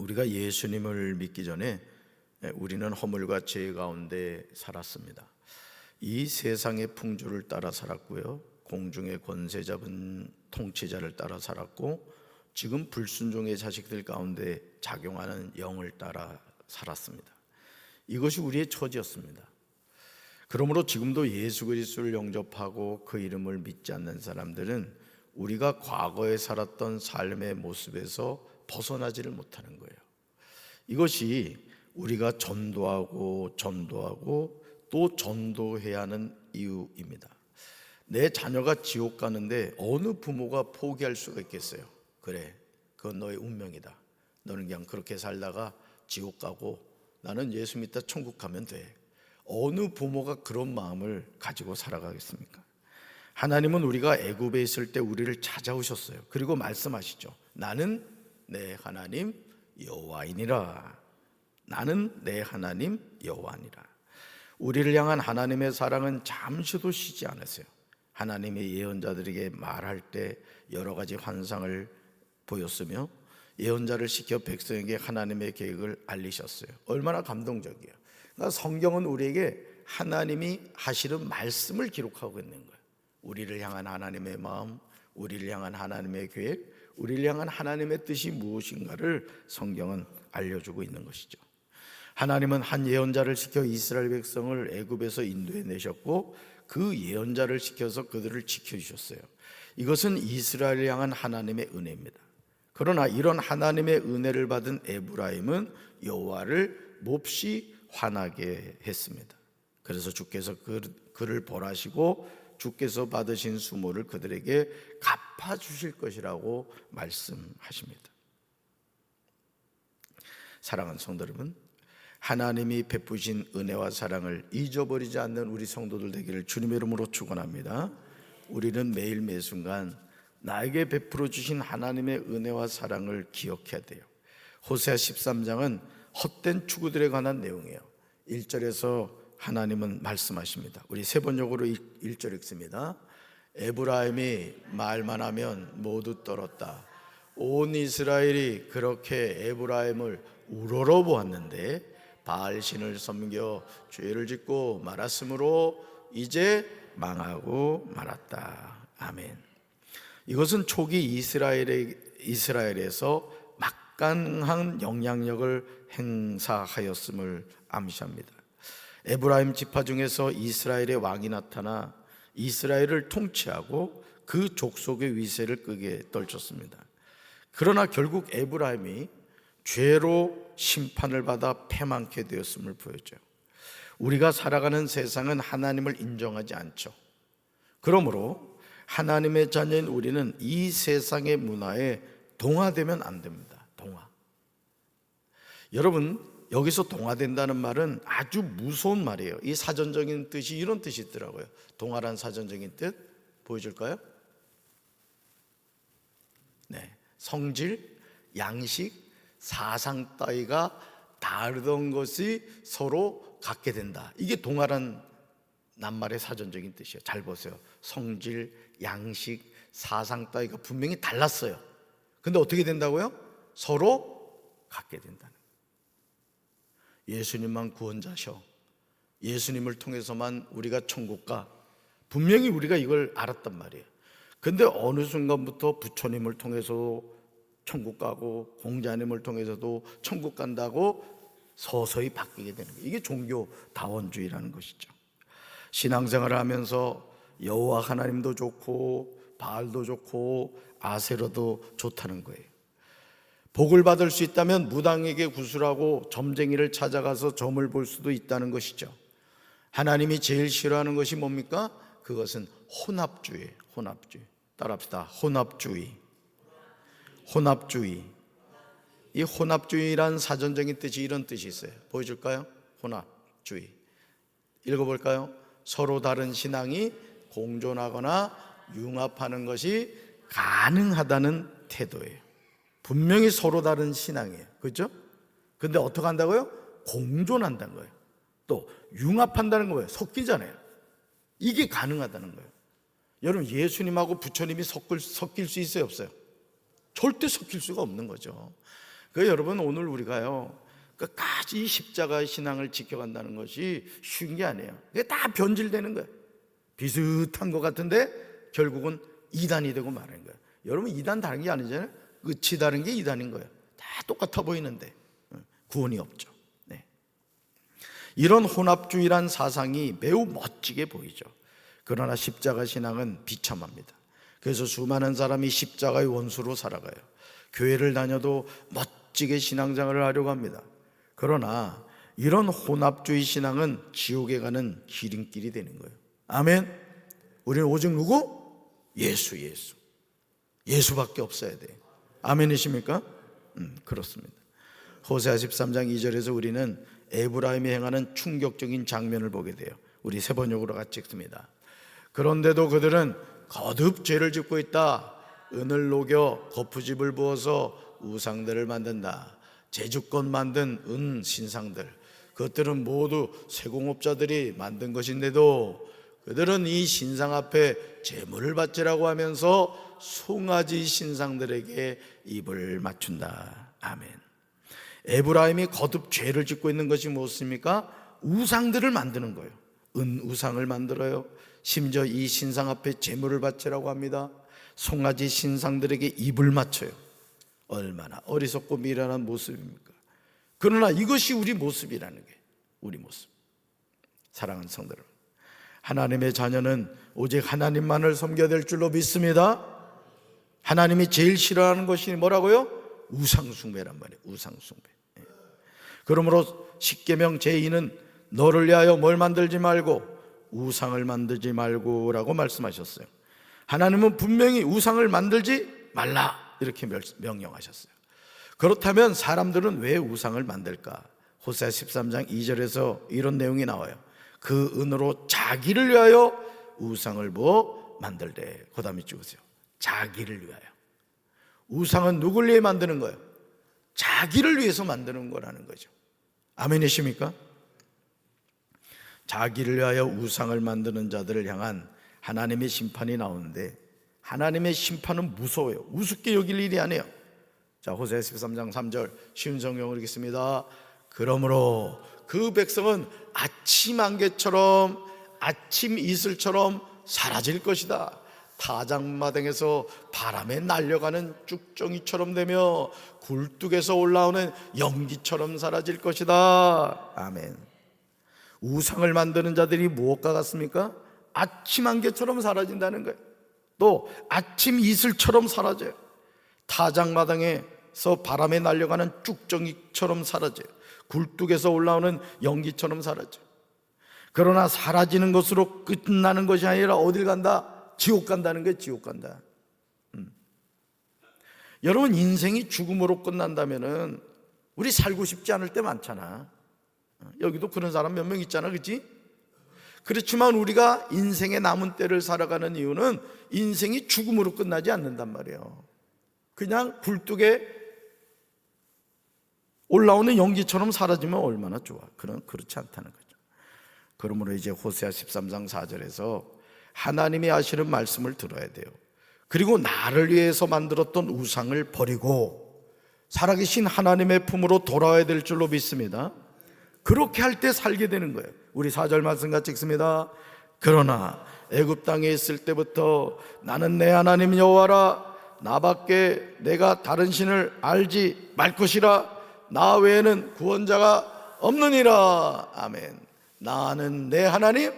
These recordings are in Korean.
우리가 예수님을 믿기 전에 우리는 허물과 죄 가운데 살았습니다. 이 세상의 풍조를 따라 살았고요. 공중의 권세 잡은 통치자를 따라 살았고 지금 불순종의 자식들 가운데 작용하는 영을 따라 살았습니다. 이것이 우리의 처지였습니다. 그러므로 지금도 예수 그리스도를 영접하고 그 이름을 믿지 않는 사람들은 우리가 과거에 살았던 삶의 모습에서 벗어나지를 못하는 거예요. 이것이 우리가 전도하고 전도하고 또 전도해야 하는 이유입니다. 내 자녀가 지옥 가는데 어느 부모가 포기할 수가 있겠어요? 그래, 그건 너의 운명이다. 너는 그냥 그렇게 살다가 지옥 가고 나는 예수 믿다 천국 가면 돼. 어느 부모가 그런 마음을 가지고 살아가겠습니까? 하나님은 우리가 애굽에 있을 때 우리를 찾아오셨어요. 그리고 말씀하시죠. 나는 내 하나님 여호와이니라. 나는 내 하나님 여호와니라. 우리를 향한 하나님의 사랑은 잠시도 쉬지 않으세요. 하나님의 예언자들에게 말할 때 여러 가지 환상을 보였으며 예언자를 시켜 백성에게 하나님의 계획을 알리셨어요. 얼마나 감동적이에요. 그러니까 성경은 우리에게 하나님이 하시는 말씀을 기록하고 있는 거예요. 우리를 향한 하나님의 마음, 우리를 향한 하나님의 계획, 우리를 향한 하나님의 뜻이 무엇인가를 성경은 알려주고 있는 것이죠. 하나님은 한 예언자를 시켜 이스라엘 백성을 애굽에서 인도해 내셨고 그 예언자를 시켜서 그들을 지켜 주셨어요. 이것은 이스라엘을 향한 하나님의 은혜입니다. 그러나 이런 하나님의 은혜를 받은 에브라임은 여호와를 몹시 화나게 했습니다. 그래서 주께서 그, 그를 벌하시고 주께서 받으신 수모를 그들에게 갚아 주실 것이라고 말씀하십니다. 사랑하는 성도 여러분, 하나님이 베푸신 은혜와 사랑을 잊어버리지 않는 우리 성도들 되기를 주님의 이름으로 축원합니다. 우리는 매일 매 순간 나에게 베풀어 주신 하나님의 은혜와 사랑을 기억해야 돼요. 호세아 13장은 헛된 추구들에 관한 내용이에요. 1절에서 하나님은 말씀하십니다. 우리 세 번역으로 1절 읽습니다. 에브라임이 말만 하면 모두 떨었다. 온 이스라엘이 그렇게 에브라임을 우러러 보았는데 바알 신을 섬겨 죄를 짓고 말았으므로 이제 망하고 말았다. 아멘. 이것은 초기 이스라엘의 이스라엘에서 막강한 영향력을 행사하였음을 암시합니다. 에브라임 지파 중에서 이스라엘의 왕이 나타나 이스라엘을 통치하고 그 족속의 위세를 끄게 떨쳤습니다. 그러나 결국 에브라임이 죄로 심판을 받아 패망케 되었음을 보여줘요. 우리가 살아가는 세상은 하나님을 인정하지 않죠. 그러므로 하나님의 자녀인 우리는 이 세상의 문화에 동화되면 안 됩니다. 동화. 여러분, 여기서 동화된다는 말은 아주 무서운 말이에요. 이 사전적인 뜻이 이런 뜻이 있더라고요. 동화란 사전적인 뜻 보여줄까요? 네. 성질, 양식, 사상 따위가 다르던 것이 서로 갖게 된다. 이게 동화란 낱말의 사전적인 뜻이에요. 잘 보세요. 성질, 양식, 사상 따위가 분명히 달랐어요. 근데 어떻게 된다고요? 서로 갖게 된다는. 예수님만 구원자셔. 예수님을 통해서만 우리가 천국 가. 분명히 우리가 이걸 알았단 말이에요. 근데 어느 순간부터 부처님을 통해서 천국 가고 공자님을 통해서도 천국 간다고 서서히 바뀌게 되는 거예요. 이게 종교 다원주의라는 것이죠. 신앙생활을 하면서 여호와 하나님도 좋고 바알도 좋고 아세로도 좋다는 거예요. 복을 받을 수 있다면 무당에게 구슬하고 점쟁이를 찾아가서 점을 볼 수도 있다는 것이죠. 하나님이 제일 싫어하는 것이 뭡니까? 그것은 혼합주의, 혼합주의. 따라합시다. 혼합주의. 혼합주의. 이 혼합주의란 사전적인 뜻이 이런 뜻이 있어요. 보여줄까요? 혼합주의. 읽어볼까요? 서로 다른 신앙이 공존하거나 융합하는 것이 가능하다는 태도예요. 분명히 서로 다른 신앙이에요. 그렇죠? 근데 어떻게 한다고요? 공존한다는 거예요. 또 융합한다는 거예요. 섞이잖아요. 이게 가능하다는 거예요. 여러분 예수님하고 부처님이 섞을, 섞일 수 있어요, 없어요? 절대 섞일 수가 없는 거죠. 그 여러분 오늘 우리가요 끝까지 이 십자가 신앙을 지켜간다는 것이 쉬운 게 아니에요. 이게 다 변질되는 거예요. 비슷한 것 같은데 결국은 이단이 되고 마는 거예요. 여러분 이단 다른 게 아니잖아요. 끝이 다른 게 이단인 거예요. 다 똑같아 보이는데 어, 구원이 없죠. 네. 이런 혼합주의란 사상이 매우 멋지게 보이죠. 그러나 십자가 신앙은 비참합니다. 그래서 수많은 사람이 십자가의 원수로 살아가요. 교회를 다녀도 멋지게 신앙생활을 하려고 합니다. 그러나 이런 혼합주의 신앙은 지옥에 가는 지름길이 되는 거예요. 아멘. 우리는 오직 누구? 예수, 예수. 예수밖에 없어야 돼. 아멘이십니까? 음, 그렇습니다. 호세아 13장 2절에서 우리는 에브라임이 행하는 충격적인 장면을 보게 돼요. 우리 세 번역으로 같이 읽습니다. 그런데도 그들은 거듭 죄를 짓고 있다. 은을 녹여 거푸집을 부어서 우상들을 만든다. 제주권 만든 은 신상들. 그것들은 모두 세공업자들이 만든 것인데도 그들은 이 신상 앞에 제물을 바치라고 하면서 송아지 신상들에게 입을 맞춘다. 아멘. 에브라임이 거듭 죄를 짓고 있는 것이 무엇입니까? 우상들을 만드는 거예요. 은 우상을 만들어요. 심지어 이 신상 앞에 제물을 바치라고 합니다. 송아지 신상들에게 입을 맞춰요. 얼마나 어리석고 미련한 모습입니까? 그러나 이것이 우리 모습이라는 게 우리 모습. 사랑하는 성들. 하나님의 자녀는 오직 하나님만을 섬겨야 될 줄로 믿습니다. 하나님이 제일 싫어하는 것이 뭐라고요? 우상숭배란 말이에요. 우상숭배. 예. 그러므로 십계명 제2는 너를 위하여 뭘 만들지 말고 우상을 만들지 말고라고 말씀하셨어요. 하나님은 분명히 우상을 만들지 말라 이렇게 명령하셨어요. 그렇다면 사람들은 왜 우상을 만들까? 호세 13장 2절에서 이런 내용이 나와요. 그 은으로 자기를 위하여 우상을 뭐 만들되. 그다음에 찍으세요. 자기를 위하여. 우상은 누굴 위해 만드는 거예요? 자기를 위해서 만드는 거라는 거죠. 아멘이십니까? 자기를 위하여 우상을 만드는 자들을 향한 하나님의 심판이 나오는데 하나님의 심판은 무서워요. 우습게 여길 일이 아니에요. 자, 호세 13장 3절 쉬운 성경을 읽겠습니다. 그러므로 그 백성은 아침 안개처럼 아침 이슬처럼 사라질 것이다. 타작마당에서 바람에 날려가는 쭉정이처럼 되며 굴뚝에서 올라오는 연기처럼 사라질 것이다. 아멘. 우상을 만드는 자들이 무엇과 같습니까? 아침 안개처럼 사라진다는 거예요. 또 아침 이슬처럼 사라져요. 타작마당에서 바람에 날려가는 쭉정이처럼 사라져요. 굴뚝에서 올라오는 연기처럼 사라져요. 그러나 사라지는 것으로 끝나는 것이 아니라 어딜 간다? 지옥 간다는 게 지옥 간다. 음. 여러분 인생이 죽음으로 끝난다면은 우리 살고 싶지 않을 때 많잖아. 어, 여기도 그런 사람 몇 명 있잖아, 그렇지? 그렇지만 우리가 인생의 남은 때를 살아가는 이유는 인생이 죽음으로 끝나지 않는단 말이에요. 그냥 굴뚝에 올라오는 연기처럼 사라지면 얼마나 좋아. 그런 그렇지 않다는 거죠. 그러므로 이제 호세아 13장 4절에서 하나님이 하시는 말씀을 들어야 돼요. 그리고 나를 위해서 만들었던 우상을 버리고 살아계신 하나님의 품으로 돌아와야 될 줄로 믿습니다. 그렇게 할 때 살게 되는 거예요. 우리 4절 말씀 같이 읽습니다. 그러나 애굽 땅에 있을 때부터 나는 내 하나님 여호와라 나밖에 내가 다른 신을 알지 말 것이라 나 외에는 구원자가 없느니라 아멘 나는 내 하나님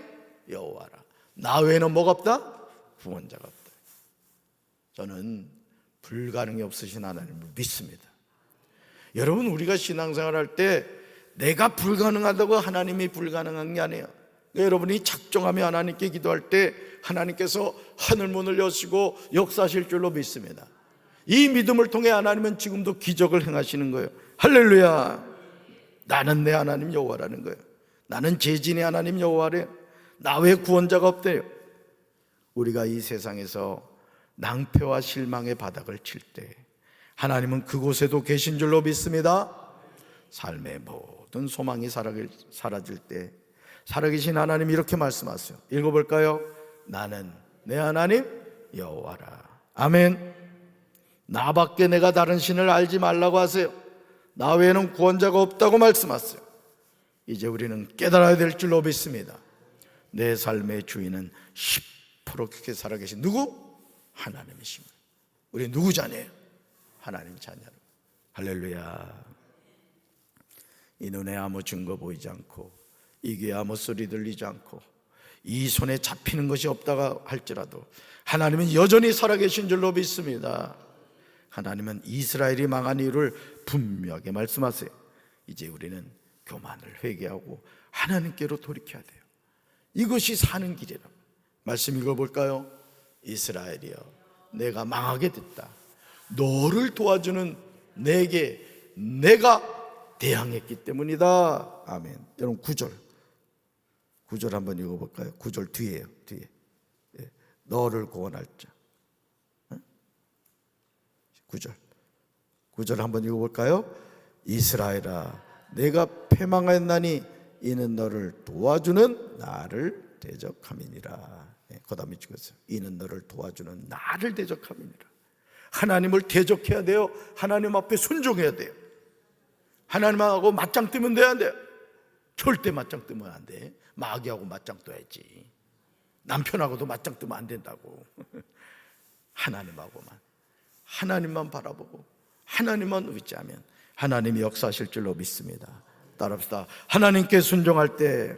여호와라 나 외에는 뭐가 없다? 구원자가 없다 저는 불가능이 없으신 하나님을 믿습니다 여러분 우리가 신앙생활 할때 내가 불가능하다고 하나님이 불가능한 게 아니에요 그러니까 여러분이 작정하며 하나님께 기도할 때 하나님께서 하늘문을 여시고 역사하실 줄로 믿습니다. 이 믿음을 통해 하나님은 지금도 기적을 행하시는 거예요. 할렐루야. 나는 내 하나님 여호와라는 거예요. 나는 제진의 하나님 여호와래. 나외 구원자가 없대요. 우리가 이 세상에서 낭패와 실망의 바닥을 칠 때 하나님은 그곳에도 계신 줄로 믿습니다. 삶의 모든 소망이 사라질 때 살아계신 하나님 이렇게 말씀하세요. 읽어볼까요? 나는 내 하나님 여호와라. 아멘. 나밖에 내가 다른 신을 알지 말라고 하세요. 나 외에는 구원자가 없다고 말씀하세요. 이제 우리는 깨달아야 될 줄로 믿습니다. 내 삶의 주인은 10% 그렇게 살아계신 누구? 하나님이십니다. 우리 누구 자녀예요? 하나님 자녀로. 할렐루야. 이 눈에 아무 증거 보이지 않고 이 귀에 아무 소리 들리지 않고 이 손에 잡히는 것이 없다가 할지라도 하나님은 여전히 살아계신 줄로 믿습니다. 하나님은 이스라엘이 망한 이유를 분명하게 말씀하세요. 이제 우리는 교만을 회개하고 하나님께로 돌이켜야 돼요. 이것이 사는 길이라고. 말씀 읽어볼까요? 이스라엘이여, 내가 망하게 됐다. 너를 도와주는 내게 내가 대항했기 때문이다. 아멘. 여러분 구절 구절 한번 읽어볼까요? 구절 뒤에요. 뒤에 예. 너를 구원할 자. 구절 구절 한번 읽어볼까요? 이스라엘아, 내가 패망하였나니 이는 너를 도와주는 나를 대적함이니라. 예, 그다음에 찍었어요. 이는 너를 도와주는 나를 대적함이니라. 하나님을 대적해야 돼요. 하나님 앞에 순종해야 돼요. 하나님하고 맞짱 뜨면 돼야 돼. 절대 맞짱 뜨면 안 돼. 마귀하고 맞짱 떠야지. 남편하고도 맞짱 뜨면 안 된다고. 하나님하고만. 하나님만 바라보고 하나님만 의지하면 하나님이 역사하실 줄로 믿습니다. 따라합시다. 하나님께 순종할 때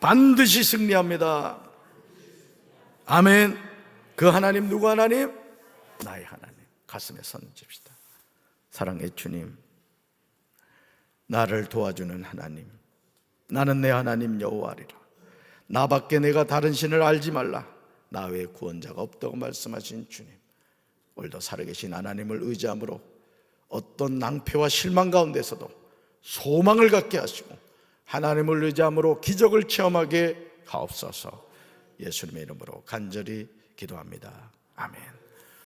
반드시 승리합니다. 아멘. 그 하나님 누구 하나님? 나의 하나님. 가슴에 손집시다. 사랑의 주님. 나를 도와주는 하나님. 나는 내 하나님 여호와리라. 나밖에 내가 다른 신을 알지 말라. 나 외에 구원자가 없다고 말씀하신 주님. 오늘도 살아계신 하나님을 의지함으로 어떤 낭패와 실망 가운데서도 소망을 갖게 하시고 하나님을 의지함으로 기적을 체험하게 하옵소서. 예수님의 이름으로 간절히 기도합니다. 아멘.